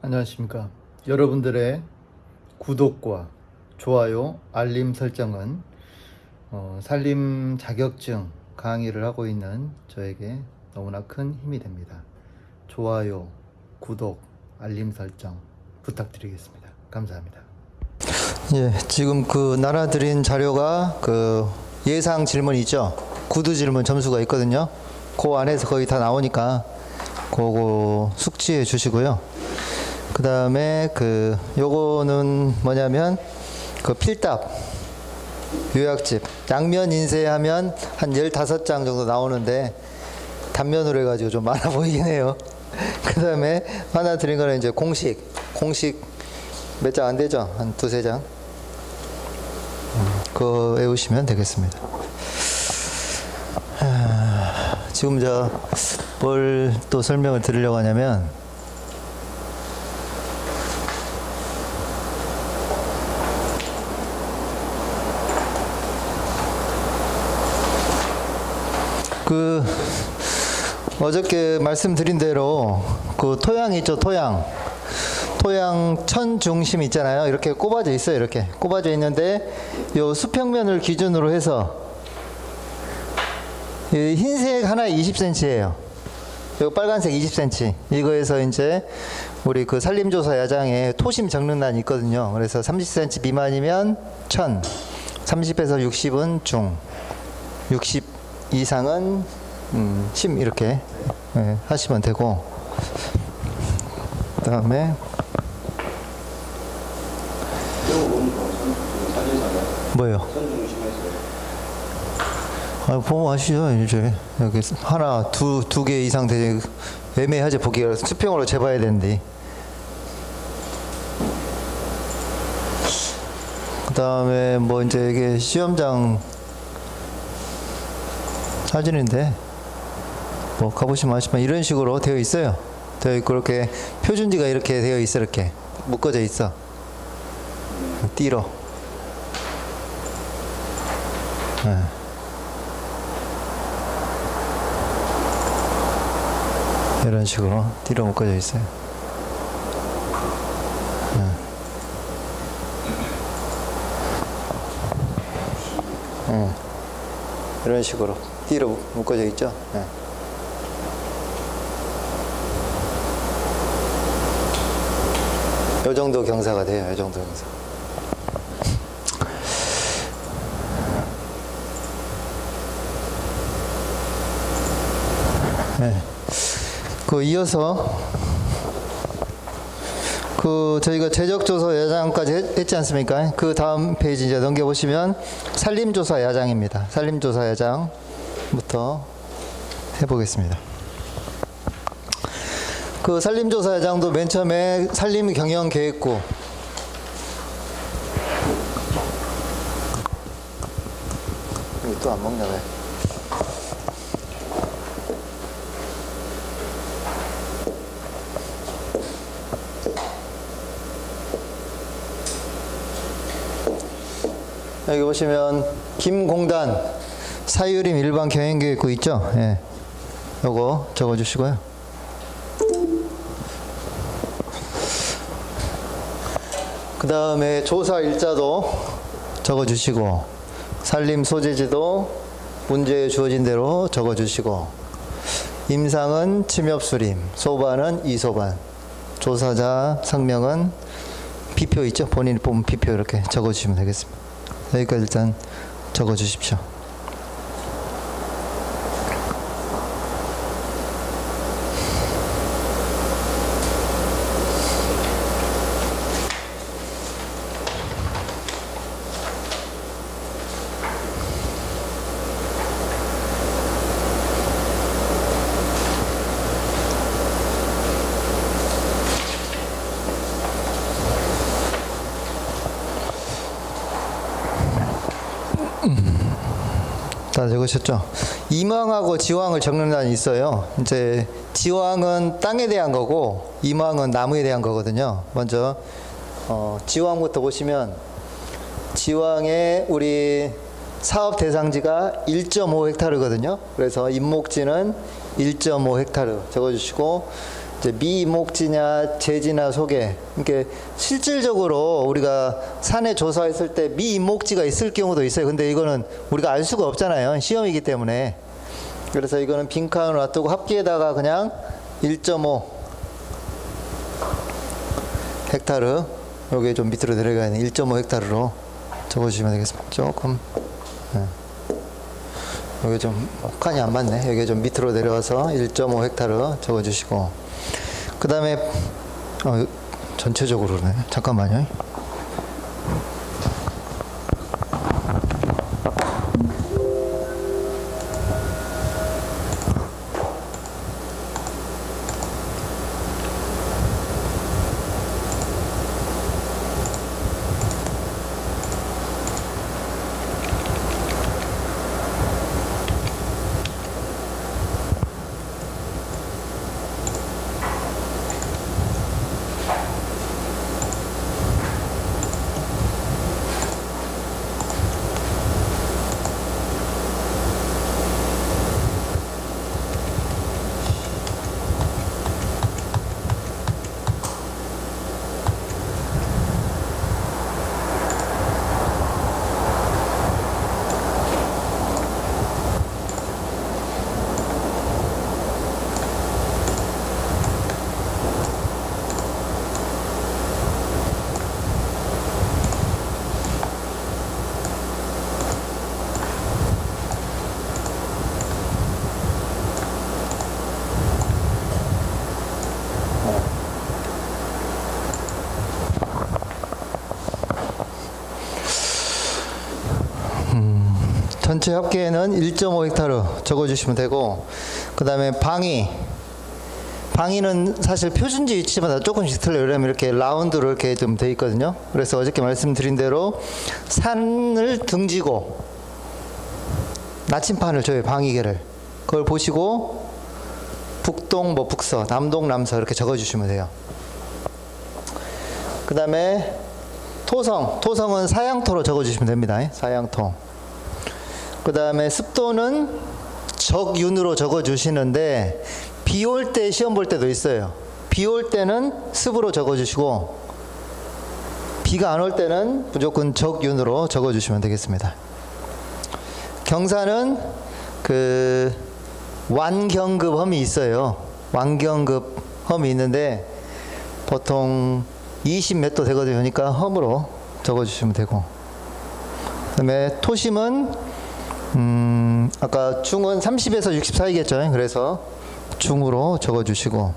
안녕하십니까. 여러분들의 구독과 좋아요, 알림 설정은 어, 살림 자격증 강의를 하고 있는 저에게 너무나 큰 힘이 됩니다. 좋아요, 구독, 알림 설정 부탁드리겠습니다. 감사합니다. 예, 지금 그 날아드린 자료가 그 예상 질문 있죠? 구두 질문 점수가 있거든요. 그 안에서 거의 다 나오니까 그거 숙지해 주시고요. 그 다음에 그 요거는 뭐냐면 그 필답 요약집 양면 인쇄하면 한 15장 정도 나오는데 단면으로 해가지고 좀 많아 보이긴 해요. 그 다음에 하나 드린 거는 이제 공식 공식 몇 장 안 되죠? 한 두세 장. 음, 그거 외우시면 되겠습니다. 아, 지금 저 뭘 또 설명을 드리려고 하냐면 그 어저께 말씀드린 대로 그 토양 있죠 토양. 토양 천 중심 있잖아요. 이렇게 꼽아져 있어요 이렇게. 꼽아져 있는데 요 수평면을 기준으로 해서 이 흰색 하나에 20cm예요. 요 빨간색 20cm 이거에서 이제 우리 그 산림조사 야장에 토심 적는란이 있거든요. 그래서 30cm 미만이면 1000 30에서 60은 중 60 이상은 음, 심 이렇게 예, 하시면 되고. 그다음에 뭐요? 아, 보면 아시죠 이제. 여기 하나 두 두 개 이상 되게 애매하지 보기가 수평으로 재봐야 되는데. 그다음에 뭐 이제 이게 시험장 사진인데 뭐 가보시면 아시지만 이런 식으로 되어 있어요. 되어 있고 이렇게 표준지가 이렇게 되어 있어 이렇게 묶어져 있어. 띠로. 네. 이런 식으로 띠로 묶어져 있어요. 네. 네. 이런 식으로 띠로 묶어져 있죠. 네. 요 정도 경사가 돼요. 요 정도 경사. 네. 그 이어서 그 저희가 재적조사 야장까지 했, 했지 않습니까? 그 다음 페이지 이제 넘겨보시면 산림조사 야장입니다. 산림조사 야장 부터 해보겠습니다. 그 산림조사 야장도 맨 처음에 산림 경영 계획구 또안 먹냐 왜? 여기 보시면 김공단 사유림 일반 경영계획구 있죠? 예. 요거 적어주시고요. 그 다음에 조사 일자도 적어주시고 산림 소재지도 문제에 주어진 대로 적어주시고 임상은 침엽 수림, 소반은 이소반, 조사자 상명은 비표 있죠? 본인이 뽑은 비표 이렇게 적어주시면 되겠습니다. 여기까지 일단 적어주십시오. 다 적으셨죠? 이망하고 지왕을 적는 단이 있어요. 이제 지왕은 땅에 대한 거고 이망은 나무에 대한 거거든요. 먼저 어, 지왕부터 보시면 지왕의 우리 사업 대상지가 1.5헥타르거든요. 그래서 임목지는 1.5헥타르 적어주시고 미목지냐 재지나 소개. 이게 실질적으로 우리가 산에 조사했을 때 미목지가 있을 경우도 있어요. 근데 이거는 우리가 알 수가 없잖아요. 시험이기 때문에. 그래서 이거는 빈칸을 놔두고 합기에다가 그냥 1.5 헥타르 여기 좀 밑으로 내려가 있는 1.5 헥타르로 적어주시면 되겠습니다. 조금 네. 여기 좀 칸이 안 맞네. 여기 좀 밑으로 내려와서 1.5 헥타르 적어주시고 그 다음에 어, 전체적으로네. 잠깐만요. 전체 합계는 1.5헥타르 적어주시면 되고 그 다음에 방위 방위는 사실 표준지 위치마다 조금씩 틀려요. 왜냐면 이렇게 라운드로 이렇게 좀 돼 있거든요. 그래서 어저께 말씀드린 대로 산을 등지고 나침판을 줘요. 방위계를. 그걸 보시고 북동 뭐 북서, 남동 남서 이렇게 적어 주시면 돼요. 그 다음에 토성, 토성은 사양토로 적어 주시면 됩니다. 사양토. 그 다음에 습도는 적윤으로 적어 주시는데 비 올 때 시험 볼 때도 있어요. 비 올 때는 습으로 적어 주시고 비가 안 올 때는 무조건 적윤으로 적어 주시면 되겠습니다. 경사는 그 완경급 험이 있어요. 완경급 험이 있는데 보통 20몇 도 되거든요. 그러니까 험으로 적어 주시면 되고 그다음에 토심은 음, 아까 중은 30에서 60 사이겠죠. 그래서 중으로 적어주시고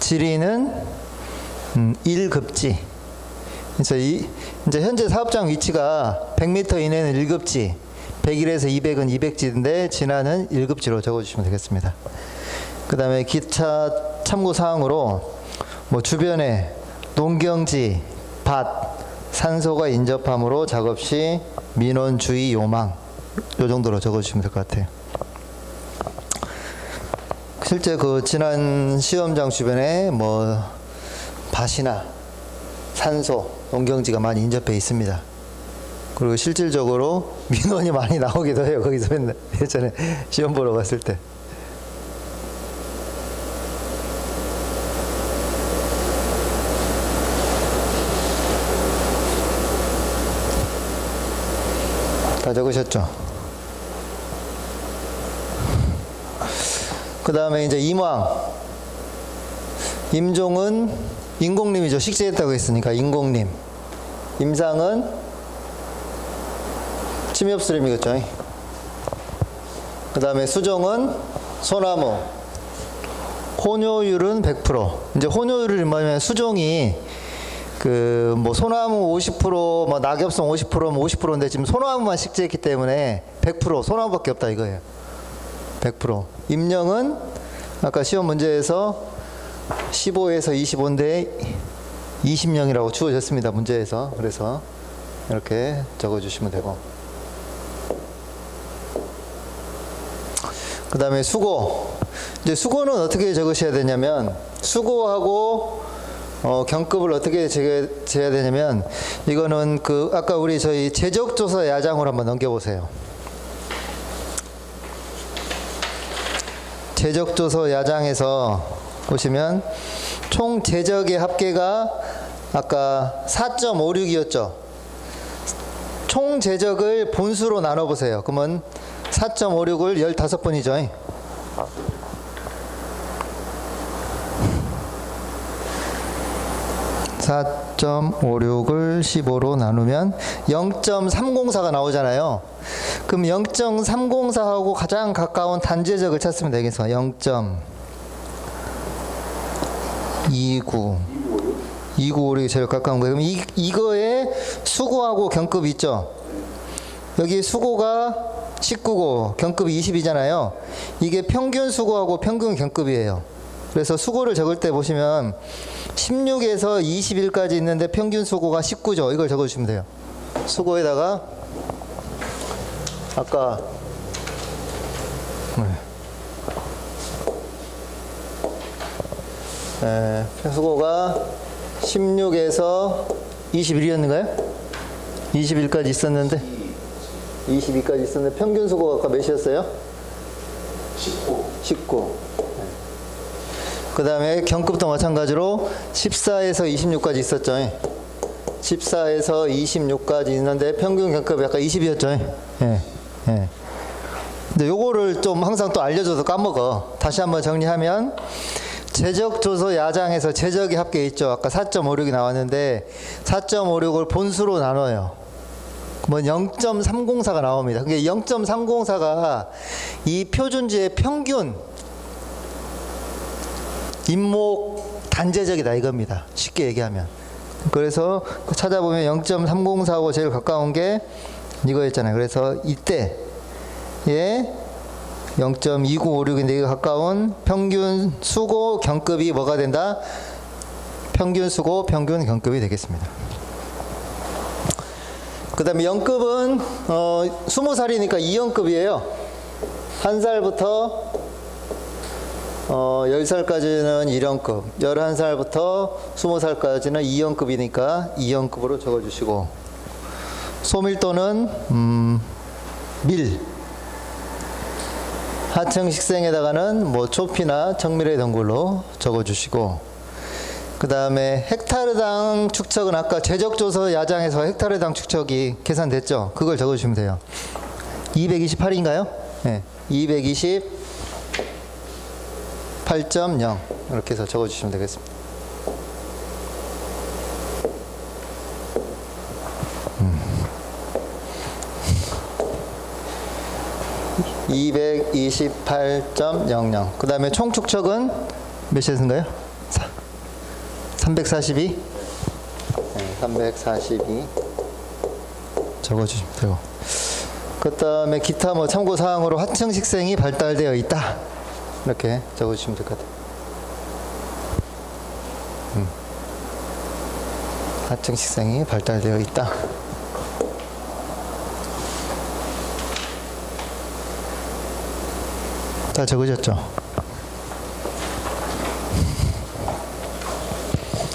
지리는 음, 1급지. 그래서 이, 이제 현재 사업장 위치가 100m 이내는 1급지, 101에서 200은 200지인데 진화는 1급지로 적어주시면 되겠습니다. 그 다음에 기차 참고 사항으로 뭐 주변에 농경지, 밭, 산소가 인접함으로 작업 시 민원 주의 요망 요 정도로 적어주시면 될 것 같아요. 실제 그 지난 시험장 주변에 뭐 밭이나 산소, 농경지가 많이 인접해 있습니다. 그리고 실질적으로 민원이 많이 나오기도 해요. 거기서 맨날 예전에 시험 보러 갔을 때. 다 적으셨죠? 그 다음에 이제 임왕. 임종은 인공림이죠. 식재했다고 했으니까 인공림. 임상은 침엽수림이겠죠. 그 다음에 수종은 소나무. 혼효율은 100%. 이제 혼효율을 뭐냐면 수종이 그 뭐 소나무 50%, 뭐 낙엽송 50%면 50%인데 지금 소나무만 식재했기 때문에 100% 소나무밖에 없다 이거예요. 100%. 임령은 아까 시험 문제에서 15에서 25인데 20명이라고 주어졌습니다. 문제에서. 그래서 이렇게 적어 주시면 되고. 그 다음에 수고. 이제 수고는 어떻게 적으셔야 되냐면, 수고하고, 어, 경급을 어떻게 재- 재야 되냐면, 이거는 그, 아까 우리 저희 제적조사 야장으로 한번 넘겨보세요. 제적조서 야장에서 보시면 총 제적의 합계가 아까 4.56이었죠. 총 제적을 본수로 나눠 보세요. 그러면 4.56을 15번이죠. (4.56을 15로 나누면 0.304가 나오잖아요. 그럼 0.304하고 가장 가까운 단제적을 찾으면 되겠어. 0.29 2956이 제일 가까운 거예요. 그럼 이, 이거에 수고하고 경급이 있죠. 여기 수고가 19고 경급이 20이잖아요. 이게 평균 수고하고 평균 경급이에요. 그래서 수고를 적을 때 보시면 16에서 21까지 있는데 평균 수고가 19죠. 이걸 적어주시면 돼요. 수고에다가 아까 네. 에, 수고가 16에서 21이었는가요? 21까지 있었는데 22까지 있었는데 평균 수고가 아까 몇이었어요? 19. 19. 그 다음에 경급도 마찬가지로 14에서 26까지 있었죠. 14에서 26까지 있는데 평균 경급이 아까 20이었죠. 예. 예. 근데 요거를 좀 항상 또 알려줘서 까먹어. 다시 한번 정리하면 제적 조서 야장에서 제적이 합계 있죠. 아까 4.56이 나왔는데 4.56을 본수로 나눠요. 뭐 0.304가 나옵니다. 그게 0.304가 이 표준지의 평균 인목 단제적이다 이겁니다. 쉽게 얘기하면. 그래서 찾아보면 0.304하고 제일 가까운 게 이거였잖아요. 그래서 이때에 0.2956인데 이거 가까운 평균 수고 경급이 뭐가 된다? 평균 수고 평균 경급이 되겠습니다. 그 다음에 연급은 어, 20살이니까 2연급이에요. 한 살부터 어, 10살까지는 1연급, 11살부터 20살까지는 2연급이니까 2연급으로 적어주시고 소밀도는 음, 밀 하층 식생에다가는 뭐 초피나 청밀의 덩굴로 적어주시고 그 다음에 헥타르당 축척은 아까 제적조서 야장에서 헥타르당 축척이 계산됐죠? 그걸 적어주시면 돼요. 228인가요? 네. 228.0 이렇게 해서 적어주시면 되겠습니다. 228.00. 그 다음에 총 축척은 몇이었는가요? 342? 네, 342 적어주시면 되고 그 다음에 기타 뭐 참고 사항으로 하층 식생이 발달되어 있다 이렇게 적어주시면 될 것 같아요 음. 하층 식생이 발달되어 있다 다 적으셨죠?